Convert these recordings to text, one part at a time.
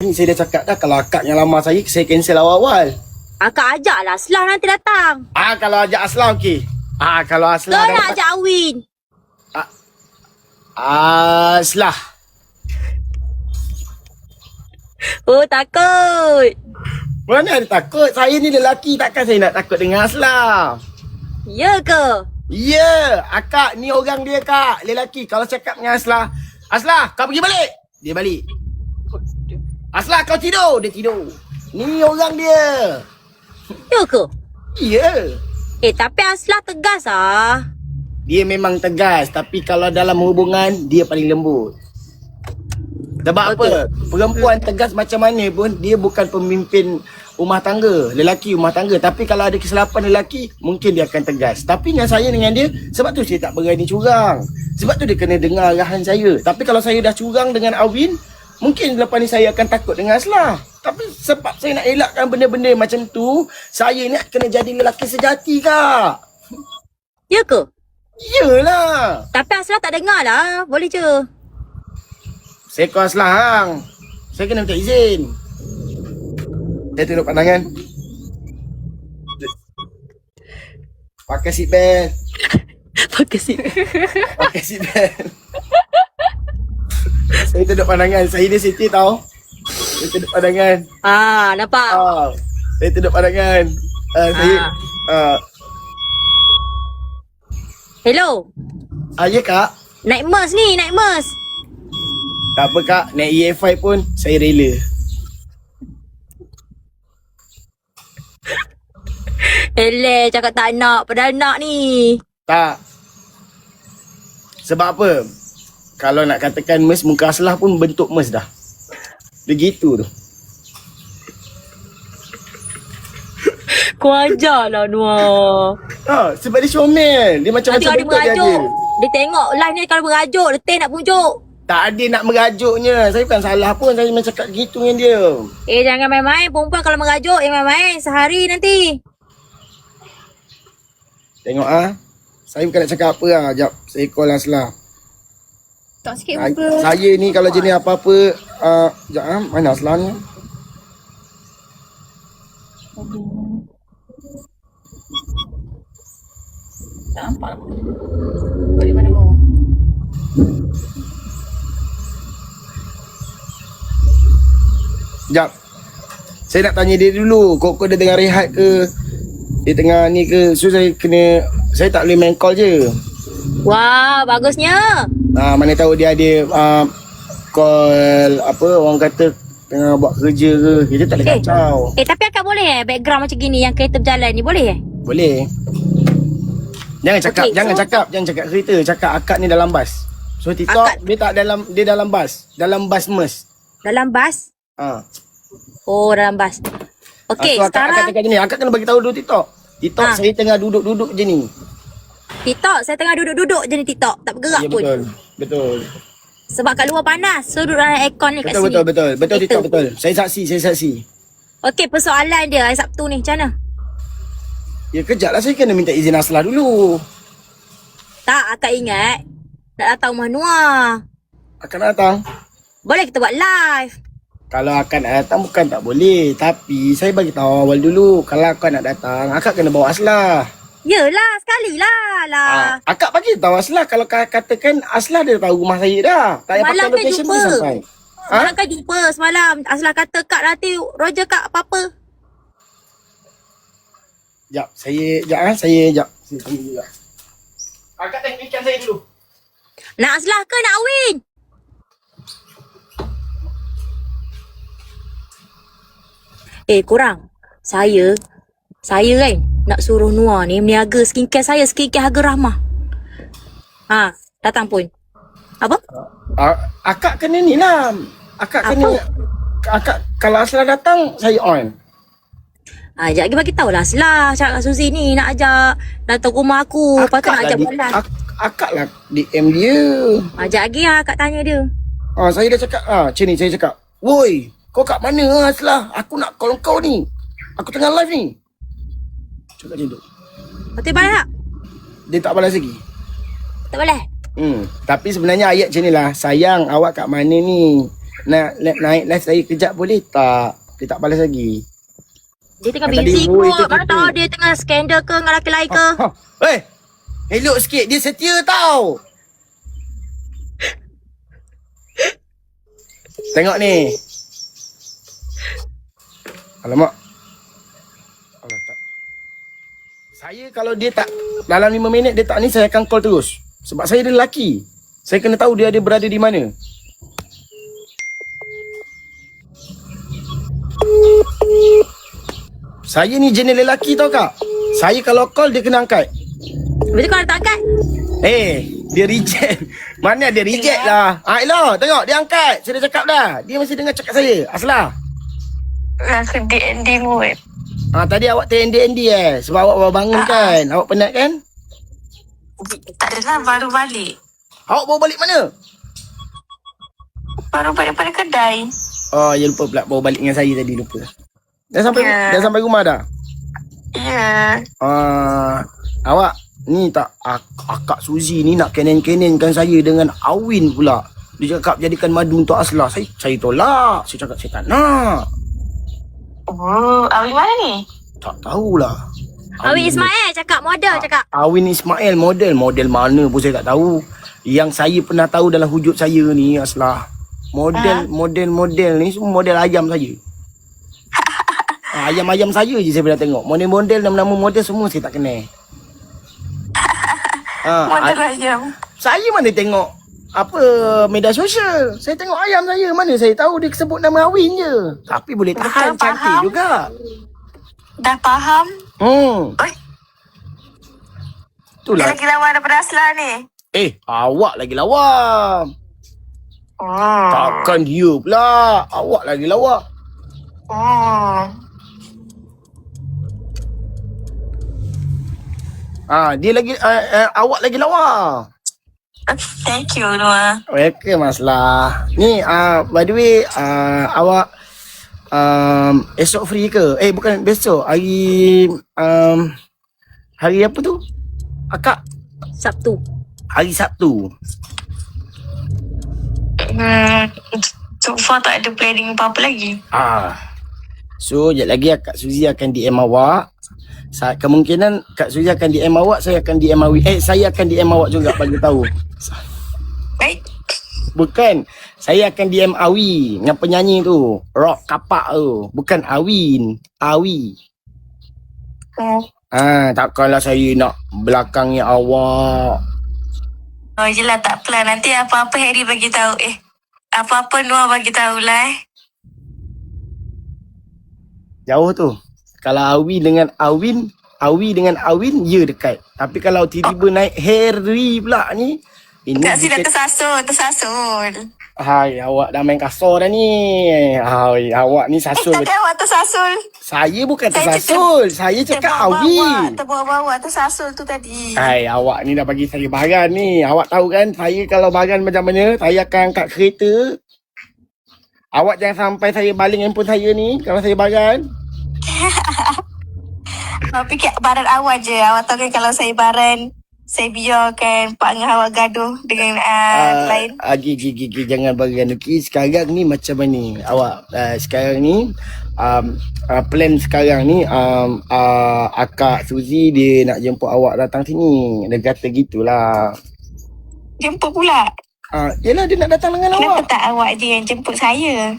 Ni saya dah cakap dah kalau akak yang lama saya, saya cancel awal-awal. Akak ajak lah Aslah nanti datang. Ah kalau ajak Aslam okey. Ah kalau Kau Aslam nak ajak Awin. Aslah. Oh takut. Mana ada takut? Saya ni lelaki takkan saya nak takut dengan Aslam. Ya ke? Ya, yeah, akak ni orang dia kak, lelaki. Kalau cakap dengan Aslah, Aslah kau pergi balik. Dia balik. Aslah kau tidur, dia tidur. Ni orang dia. Ya ke? Ya. Eh tapi Aslah tegas ah. Dia memang tegas tapi kalau dalam hubungan dia paling lembut. Sebab Okey. apa? Perempuan tegas macam mana pun dia bukan pemimpin rumah tangga, lelaki rumah tangga. Tapi kalau ada kesilapan lelaki, mungkin dia akan tegas. Tapi dengan saya dengan dia, sebab tu saya tak berani curang. Sebab tu dia kena dengar arahan saya. Tapi kalau saya dah curang dengan Awin, mungkin lepas ni saya akan takut dengan Aslah. Tapi sebab saya nak elakkan benda-benda macam tu, saya ni kena jadi lelaki sejati kak. Ya ke? Yelah. Tapi Aslah tak dengar lah. Boleh je. Saya kos lah hang. Saya kena minta izin. Saya tunduk pandangan. Pakai seat belt. Pakai sini. Pakai seat belt. Saya tunduk pandangan. Saya ni Siti tau. Saya tunduk pandangan. Ah, nampak? Ah, saya tunduk pandangan. Ah, saya Ah. ah. Hello. ah, ya kak. Naik MERS ni, naik MERS. Tak apa kak, naik EFI pun saya rela. Eleh, cakap tak nak. Padahal nak ni. Tak. Sebab apa? Kalau nak katakan mes muka aslah pun bentuk mes dah. Dia gitu tu. Kau ajar lah, Noah. Ha, sebab dia comel. Dia macam-macam Nanti bentuk dia ada. Dia tengok live ni kalau merajuk. Letih nak pujuk. Tak ada nak merajuknya. Saya bukan salah pun. Saya memang cakap gitu dengan dia. Eh, jangan main-main. Perempuan kalau merajuk, eh main-main. Sehari nanti. Tengok ah. Saya bukan nak cakap apa lah. Sekejap. Saya call Aslah. Tak sikit Saya, saya ni kalau jenis apa-apa. Uh, sekejap ah. Mana Aslah ni? Tak nampak. Boleh mana bawah. Sekejap. Saya nak tanya dia dulu. Kok dia tengah rehat ke? Dia tengah ni ke? So saya kena... Saya tak boleh main call je. Wah, bagusnya. Ah, mana tahu dia ada uh, call apa orang kata tengah buat kerja ke. Kita tak boleh Eh. kacau. Eh, tapi akak boleh eh background macam gini yang kereta berjalan ni? Boleh eh? Boleh. Jangan cakap, Okey, jangan so- cakap, jangan cakap kereta, cakap akak ni dalam bas. So TikTok Akak- dia tak dalam dia dalam bas, dalam bas mes. Dalam bas? Ha. Oh, dalam bas. Okey, so, sekarang akak cakap gini, akak kena bagi tahu dulu TikTok. TikTok Ha. saya tengah duduk-duduk je ni. TikTok. Saya tengah duduk-duduk je ni TikTok. Tak bergerak Ya pun. betul. Betul. Sebab kat luar panas. So, duduk dalam aircon ni kat Betul sini. betul betul. Betul Itu. TikTok betul. Saya saksi, saya saksi. Okey, persoalan dia hari Sabtu ni. Macam mana? Ya kejap lah saya kena minta izin Aslah dulu. Tak, akak ingat. Nak datang rumah Noah. Akan datang. Boleh kita buat live. Kalau akan nak datang bukan tak boleh. Tapi saya bagi tahu awal dulu. Kalau akak nak datang, akak kena bawa Aslah. Yelah, sekali lah. lah. Ah, akak bagi tahu Aslah kalau ka- katakan Aslah dia tahu rumah saya dah. Tak payah Malam pakai kan location jumpa. dia sampai. Ha? Semalam kan jumpa semalam. Aslah kata kak nanti Roger kak apa-apa. Jap, saya jap ah, saya jap. Saya tunggu juga. Akak tengok ikan saya dulu. Nak Aslah ke nak Win? Eh kurang. Saya saya kan nak suruh Noah ni meniaga skincare saya skincare harga ramah. Ha, datang pun. Apa? Ah, akak kena ni lah. Akak Apa? kena akak kalau Aslah datang saya on. Ha, sekejap lagi bagi tahu lah Aslah cakap Suzy ni nak ajak datang rumah aku. Lepas tu nak ajak live. ak, akak lah DM dia. Ha, sekejap lagi lah kak tanya dia. Ah, saya dah cakap ah, macam ni saya cakap. Woi, kau kat mana Aslah? Aku nak call kau ni. Aku tengah live ni. Cakap macam tu. Lepas tu balik tak? Dia tak balas lagi. Tak boleh? Hmm, tapi sebenarnya ayat macam ni lah. Sayang, awak kat mana ni? nak, nak naik live saya kejap boleh tak? Dia tak balas lagi. Dia tengah Kata busy dia, "Oi, kot. Mana gitu." tahu dia tengah skandal ke dengan lelaki lain ke. Ha, Weh, elok sikit. Dia setia tau. Tengok ni. Alamak. Alah, tak. Saya kalau dia tak dalam 5 minit dia tak ni saya akan call terus. Sebab saya dia lelaki. Saya kena tahu dia ada berada di mana. Saya ni jenis lelaki tau kak. Saya kalau call dia kena angkat. Lepas tu kau tak angkat. Eh, dia reject. Mana dia reject lah. Ah, Elo, tengok dia angkat. Saya dah cakap dah. Dia masih dengar cakap saya. Aslah. Aku DND mood. Ah, tadi awak TND-ND eh. Sebab awak baru bangun kan. Awak penat kan? Tak adalah baru balik. Awak bawa balik mana? Baru balik pada kedai. Oh, ya lupa pula bawa balik dengan saya tadi lupa. Dah sampai Ya. dah sampai rumah dah. Ya. Ah, awak ni tak ak, akak Suzy ni nak kenen-kenenkan saya dengan Awin pula. Dia cakap jadikan madu untuk Aslah. Saya saya tolak. Saya cakap saya tak nak. Oh, Awi mana ni? Tak tahulah. Awi Ismail cakap model cakap. Awin Ismail model Model mana pun saya tak tahu Yang saya pernah tahu dalam wujud saya ni Aslah Model Model model ni Semua model ayam saja Ah, Ayam-ayam saya je saya pernah tengok Model-model Nama-nama model semua saya tak kenal Ah, Model ayam. Saya mana tengok Apa Media sosial Saya tengok ayam saya Mana saya tahu Dia sebut nama Awin je Tapi boleh tahan Faham, Cantik faham. juga Dah faham? Hmm Oi, dia Itulah lagi lawa daripada Aslah ni. Eh awak lagi lawa Oh. Takkan dia pula. Awak lagi lawak. Oh. Ah, dia lagi uh, uh, awak lagi lawa. Thank you, Noah. Welcome Maslah. Ni ah uh, by the way uh, awak um, esok free ke? Eh bukan besok. Hari um, hari apa tu? Akak Sabtu. hari Sabtu. Hmm, so far tak ada planning apa-apa lagi. Ah. So, sekejap lagi Kak Suzy akan DM awak. Sa- kemungkinan Kak Suzy akan DM awak, saya akan DM Awi. Eh, saya akan DM awak juga bagi tahu. Baik. Bukan. Saya akan DM Awi dengan penyanyi tu. Rock kapak tu. Bukan Awin. Awi. Oh. Ah, takkanlah saya nak belakangnya awak. Oh, jelah tak apalah. Nanti apa-apa Harry bagi tahu. Eh, apa-apa Noah bagi tahu lah eh. Jauh tu. Kalau Awi dengan Awin, Awi dengan Awin, ya dekat. Tapi kalau tiba-tiba naik Harry pula ni, ini dah bukan- tersasul, tersasul. Hai, awak dah main kasar dah ni. Hai, awak ni Eh, sasul. tadi awak tersasul. Saya bukan Saya tersasul. Saya cakap Awi. Terbawa-bawa, terbawa-bawa, tersasul tu tadi. Hai, awak ni dah bagi saya baran ni. Awak tahu kan, saya kalau baran macam mana, saya akan angkat kereta. Awak jangan sampai saya baling handphone saya ni kalau saya baran. Awak fikir baran awak je. Awak tahu kan kalau saya baran, saya biarkan Pak Angah awak gaduh dengan uh, lain. Ah, gigi, gigi, jangan baran. Okey, sekarang ni macam mana? Awak, uh, sekarang ni, um, uh, plan sekarang ni, um, uh, akak Suzy dia nak jemput awak datang sini. Dia kata gitulah. Jemput pula. Ah, yelah dia nak datang dengan Kenapa awak. tak awak je yang jemput saya?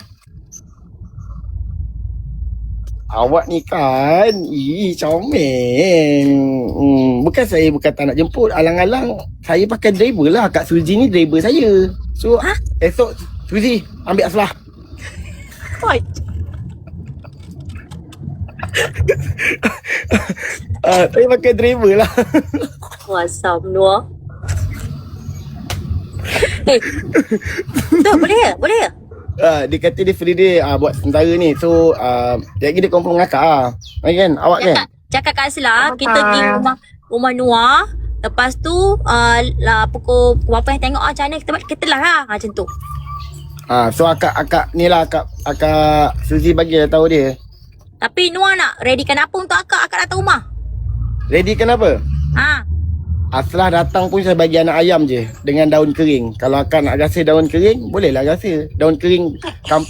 Awak ni kan, ih comel. Hmm, bukan saya bukan tak nak jemput. Alang-alang saya pakai driver lah. Kak Suzy ni driver saya. So, Hah? esok Suzy ambil aslah. Oi. Uh, saya pakai driver lah. Wasam Noah. Eh. Tu boleh ke? Boleh ke? Uh, dia kata dia free day uh, buat sementara ni. So, uh, dia dia confirm dengan akak lah. Okay, kan? Awak kan? Cakap, cakap kat Asla, Apa? kita pergi rumah rumah Noah. Lepas tu uh, lah, pukul pukul berapa yang tengok ah, macam mana kita kita lah lah macam tu. Ah, so akak akak ni lah akak akak Suzy bagi dah tahu dia. Tapi Noah nak readykan apa untuk akak? Akak datang rumah. Ready kenapa? Ha. Ah, setelah datang pun saya bagi anak ayam je dengan daun kering. Kalau akan nak rasa daun kering, bolehlah rasa. Daun kering kampung